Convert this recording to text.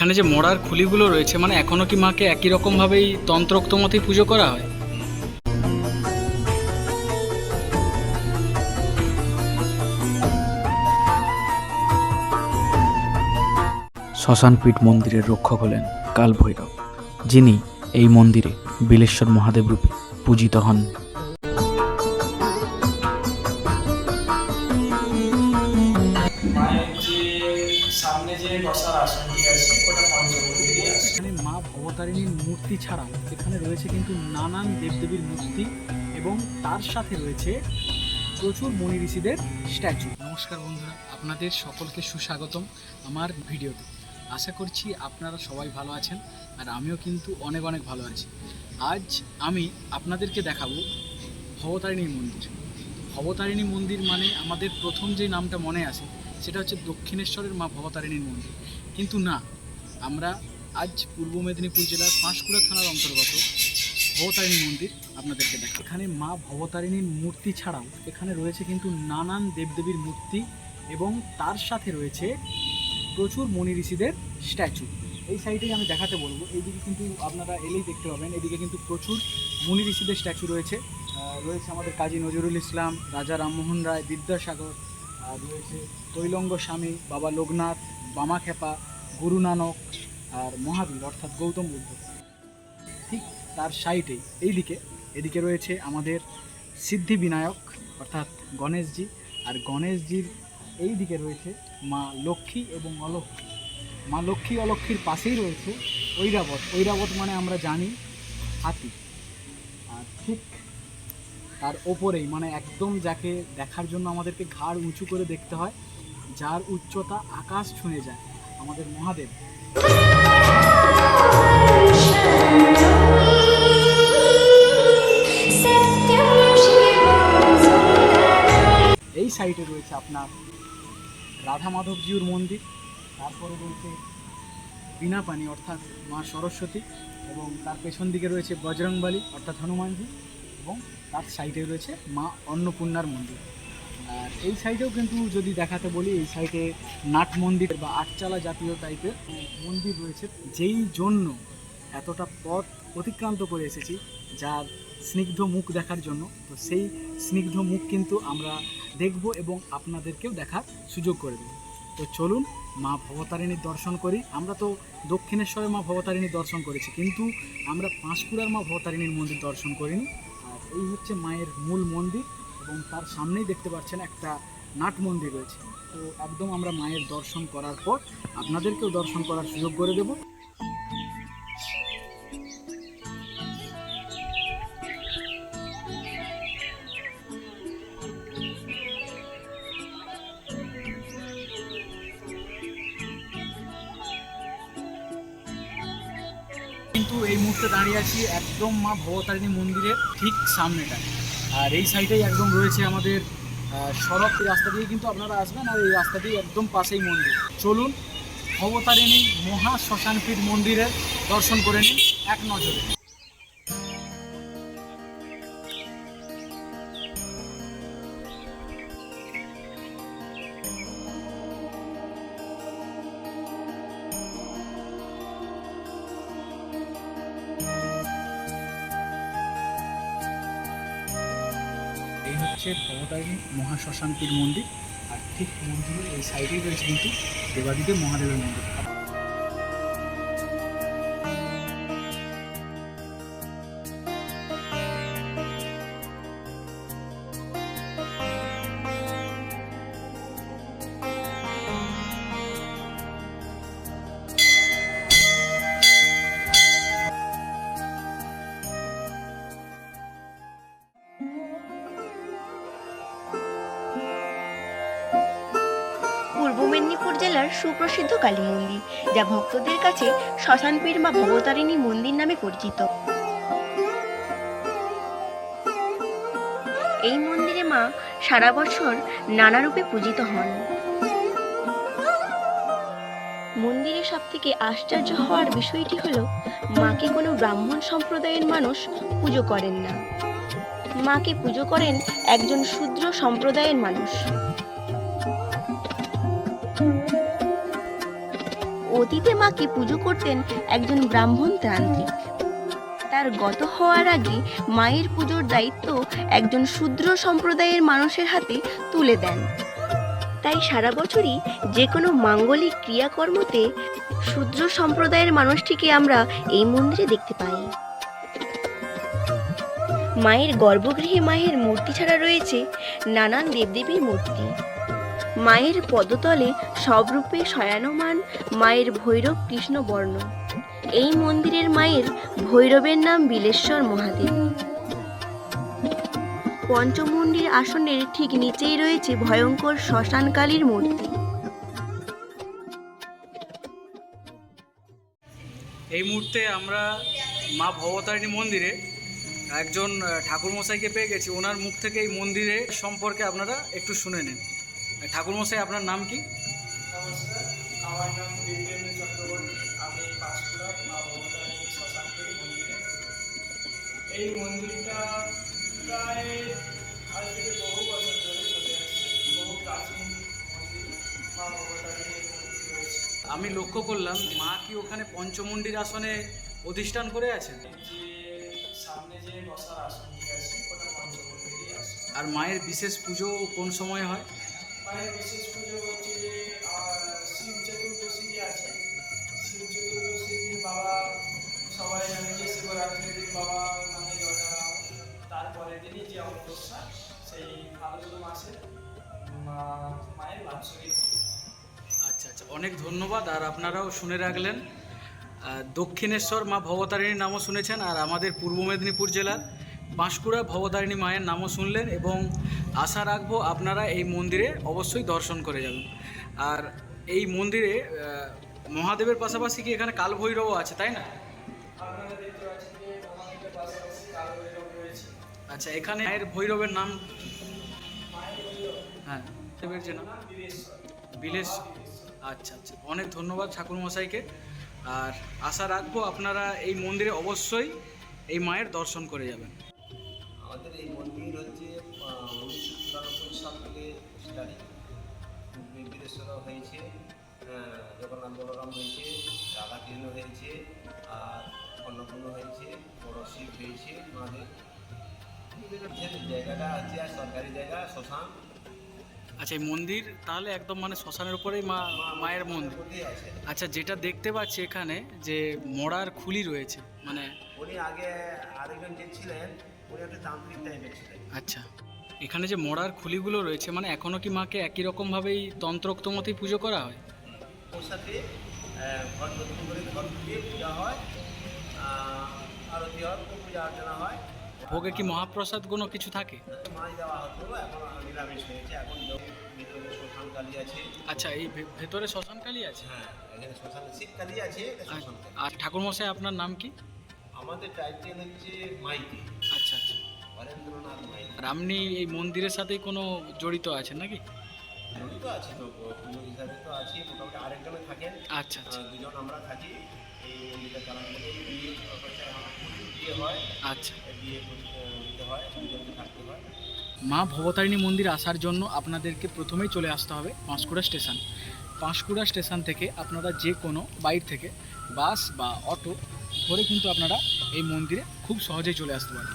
এখানে যে মরার খুলিগুলো রয়েছে মানে এখনও কি মাকে একই রকম ভাবেই তন্ত্রোক্ত মতেই পুজো করা হয়? শ্মশানপীঠ মন্দিরের রক্ষক হলেন কাল ভৈরব যিনি এই মন্দিরে বিলেশ্বর মহাদেব রূপে পূজিত হন। সামনে যে বসার আসনটি আছে ওটা পঞ্চমুখী আসন এখানে মা ভবতারিণীর মূর্তি ছাড়াও এখানে রয়েছে কিন্তু নানান দেবদেবীর মূর্তি এবং তার সাথে রয়েছে প্রচুর মনি ঋষিদের স্ট্যাচু। নমস্কার বন্ধুরা, আপনাদের সকলকে সুস্বাগতম আমার ভিডিওতে। আশা করছি আপনারা সবাই ভালো আছেন আর আমিও কিন্তু অনেক অনেক ভালো আছি। আজ আমি আপনাদেরকে দেখাবো ভবতারিণী মন্দির। ভবতারিণী মন্দির মানে আমাদের প্রথম যে নামটা মনে আসে সেটা হচ্ছে দক্ষিণেশ্বরের মা ভবতারিণীর মন্দির। কিন্তু না, আমরা আজ পূর্ব মেদিনীপুর জেলার পাঁশকুড়া থানার অন্তর্গত ভবতারিণী মন্দির আপনাদেরকে দেখা এখানে মা ভবতারিণীর মূর্তি ছাড়াও এখানে রয়েছে কিন্তু নানান দেবদেবীর মূর্তি এবং তার সাথে রয়েছে প্রচুর মনি ঋষিদের স্ট্যাচু। এই সাইডেই আমি দেখাতে বলব, এইদিকে কিন্তু আপনারা এলেই দেখতে পাবেন, এদিকে কিন্তু প্রচুর মুনি ঋষিদের স্ট্যাচু রয়েছে। রয়েছে আমাদের কাজী নজরুল ইসলাম, রাজা রামমোহন রায়, বিদ্যাসাগর আর রয়েছে তৈলঙ্গ স্বামী, বাবা লোকনাথ বামাখ্যাপা গুরু নানক আর মহাবীর, অর্থাৎ গৌতম বুদ্ধ। ঠিক তার সাইডেই এইদিকে, এদিকে রয়েছে আমাদের সিদ্ধি বিনায়ক, অর্থাৎ গণেশজি। আর গণেশজির এই দিকে রয়েছে মা লক্ষ্মী এবং অলক্ষ্মী। মা লক্ষ্মী, অলক্ষ্মীর পাশেই রয়েছে ঐরাবত। ঐরাবত মানে আমরা জানি হাতি। আর ঠিক তার ওপরেই মানে একদম যাকে দেখার জন্য আমাদেরকে ঘাড় উঁচু করে দেখতে হয়, যার উচ্চতা আকাশ ছুঁয়ে যায়, আমাদের মহাদেব। এই সাইডে রয়েছে আপনার রাধা মাধবজিউর মন্দির, তারপরে রয়েছে বিনাপানি, অর্থাৎ মা সরস্বতী, এবং তার পেছন দিকে রয়েছে বজরংবলী, অর্থাৎ হনুমানজি। এবং তার সাইডে রয়েছে মা অন্নপূর্ণার মন্দির। আর এই সাইডেও কিন্তু যদি দেখাতে বলি, এই সাইডে নাট মন্দির বা আটচালা জাতীয় টাইপের মন্দির রয়েছে। যেই জন্য এতটা পথ অতিক্রান্ত করে এসেছি, যার স্নিগ্ধ মুখ দেখার জন্য। তো সেই স্নিগ্ধ মুখ কিন্তু আমরা দেখব এবং আপনাদেরকেও দেখার সুযোগ করে দেব। তো চলুন, মা ভবতারিণীর দর্শন করি। আমরা তো দক্ষিণেশ্বরের মা ভবতারিণীর দর্শন করেছি, কিন্তু আমরা পাঁশকুড়ার মা ভবতারিণীর মন্দির দর্শন করিনি। এই হচ্ছে মায়ের মূল মন্দির এবং তার সামনেই দেখতে পাচ্ছেন একটা নাট মন্দির রয়েছে। তো একদম আমরা মায়ের দর্শন করার পর আপনাদেরকেও দর্শন করার সুযোগ করে দেব। কিন্তু এই মুহূর্তে দাঁড়িয়ে আছি একদম মা ভবতারিণী মন্দিরের ঠিক সামনেটায় আর এই সাইডেই একদম রয়েছে আমাদের সড়ক। রাস্তা দিয়ে কিন্তু আপনারা আসবেন আর এই রাস্তা দিয়ে একদম পাশেই মন্দির। চলুন, ভবতারিণী মহা শ্মশানপীঠ মন্দিরের দর্শন করে নিন এক নজরে। হচ্ছে ভবতারিণী মহাশ্মশান্তির মন্দির। আর ঠিক মন্দিরের এই সাইডেই রয়েছে কিন্তু দেবাদিদেব মহাদেবের মন্দির। মেদিনীপুর জেলার সুপ্রসিদ্ধ কালী মন্দির, যা ভক্তদের কাছে শ্মশানপীঠ মা ভবতারিণী মন্দির নামে পরিচিত। এই মন্দিরে মা সারা বছর নানা রূপে পূজিত হন। মন্দিরে সব থেকে আশ্চর্য হওয়ার বিষয়টি হলো, মাকে কোনো ব্রাহ্মণ সম্প্রদায়ের মানুষ পুজো করেন না। মাকে পুজো করেন একজন শূদ্র সম্প্রদায়ের মানুষ। অতীতে মাকে পুজো করতেন একজন ব্রাহ্মণ তান্ত্রিক। তার গত হওয়ার আগে মায়ের পুজোর দায়িত্ব একজন শূদ্র সম্প্রদায়ের মানুষের হাতে তুলে দেন। তাই সারা বছরই যে কোনো মাঙ্গলিক ক্রিয়াকর্মতে শূদ্র সম্প্রদায়ের মানুষটিকে আমরা এই মন্দিরে দেখতে পাই। মায়ের গর্ভগৃহে মায়ের মূর্তি ছাড়া রয়েছে নানান দেবদেবীর মূর্তি। মায়ের পদতলে সবরূপে শয়ানমান, মায়ের ভৈরব কৃষ্ণ বর্ণ এই মন্দিরের মায়ের ভৈরবের নাম বিলেশ্বর মহাদেব। পঞ্চমুণ্ডির আসনের ঠিক নিচেই রয়েছে ভয়ঙ্কর শ্মশানকালীর মূর্তি। এই মুহূর্তে আমরা মা ভবতারিণী মন্দিরে একজন ঠাকুরমশাইকে পেয়ে গেছি। ওনার মুখ থেকে এই মন্দিরে সম্পর্কে আপনারা একটু শুনে নিন। ঠাকুরমশাই আপনার নাম কি? নমস্কার আমার নাম দিব্যেন্দু চক্রবর্তী। আমি পাঁশকুড়া মা ভবতারিণী শ্মশানপুরী মন্দিরে। এই মন্দিরটা প্রায় আজ থেকে বহু বছর ধরে চলে আসছে। বহু প্রাচীন মন্দির মা ভবতারিণীর মন্দির রয়েছে। আমি লক্ষ্য করলাম মা কি ওখানে পঞ্চমুণ্ডির আসনে অধিষ্ঠান করে আছেন? যে সামনে যে বসার আসনটি আছে ওটা পঞ্চমন্দিরই আসন। আর মায়ের বিশেষ পুজো কোন সময় হয়? মায়ের বিশেষ পুজো হচ্ছে যে শিব চতুর্দশী যে আছে। শিব চতুর্দশীর দিন বাবা সবাই জানে যে শিবরাত্রির দিন বাবা মানে হয়। তারপরের যে অমাবস্যা, সেই ফাল্গুন মাসে মায়ের বাৎসরিক। আচ্ছা আচ্ছা অনেক ধন্যবাদ। আর আপনারাও শুনে রাখলেন। দক্ষিণেশ্বর মা ভবতারিণীর নামও শুনেছেন, আর আমাদের পূর্ব মেদিনীপুর জেলার বাঁশকুড়া ভবতারিণী মায়ের নামও শুনলেন এবং আশা রাখব আপনারা এই মন্দিরে অবশ্যই দর্শন করে যাবেন। আর এই মন্দিরে মহাদেবের পাশাপাশি কি এখানে কালভৈরবও আছে, তাই না? আচ্ছা এখানে মায়ের ভৈরবের নাম হ্যাঁ যে নাম বিলেশ আচ্ছা আচ্ছা অনেক ধন্যবাদ ঠাকুরমশাইকে। আর আশা রাখব আপনারা এই মন্দিরে অবশ্যই এই মায়ের দর্শন করে যাবেন। বীরেশ্বর হয়েছে জগন্নাথ বলরাম হয়েছে রাধাকৃষ্ণ হয়েছে আর অন্নপূর্ণ হয়েছে বড় শিব হয়েছে আমাদের যে জায়গাটা আছে আর সরকারি জায়গা শ্মশান। আচ্ছা এই মন্দির তাহলে একদম মানে শ্মশানের উপরেই মা মায়ের মন্দির? আচ্ছা যেটা দেখতে পাচ্ছি এখানে যে মরার খুলি রয়েছে মানে উনি আগে আরেকজন যে ছিলেন উনি একটা তান্ত্রিক টাইপের ছিলেন। আচ্ছা। এখানে যে মরার খুলিগুলো রয়েছে মানে এখনও কি মাকে একই রকমভাবেই তন্ত্রোক্ত মতেই পুজো করা হয়? ওর সাথে ঘর নতুন করে ঘর দিয়ে পূজা হয় আরতি হয় পূজা অর্চনা হয়। ভোগে কি মহাপ্রসাদ কোনো কিছু থাকে? মাছ দেওয়া হতো এখন নিরামিষ হয়েছে এখন ভিতরে শ্মশান কালী আছে। আচ্ছা এই হ্যাঁ এখানে শ্মশান শিব কালী আছে কালী। আর ঠাকুরমশাই আপনার নাম কি? আমাদের টাইটেল হচ্ছে মাইতি। আর আপনি এই মন্দিরের সাথেই কোনো জড়িত আছেন নাকি? জড়িত আছে তো পুজো হিসাবে তো আছি মোটামুটি আরেকজনে থাকেন। আচ্ছা আচ্ছা। দুজন আমরা থাকি। এই মন্দিরটা চালান বিয়ে হয়। আচ্ছা। বিয়ে দিতে হয় দুজনকে থাকতে হয়। মা ভবতারিণী মন্দির আসার জন্য আপনাদেরকে প্রথমেই চলে আসতে হবে পাঁশকুড়া স্টেশন। পাঁশকুড়া স্টেশন থেকে আপনারা যে কোনো বাইর থেকে বাস বা অটো ধরে কিন্তু আপনারা এই মন্দিরে খুব সহজেই চলে আসতে পারেন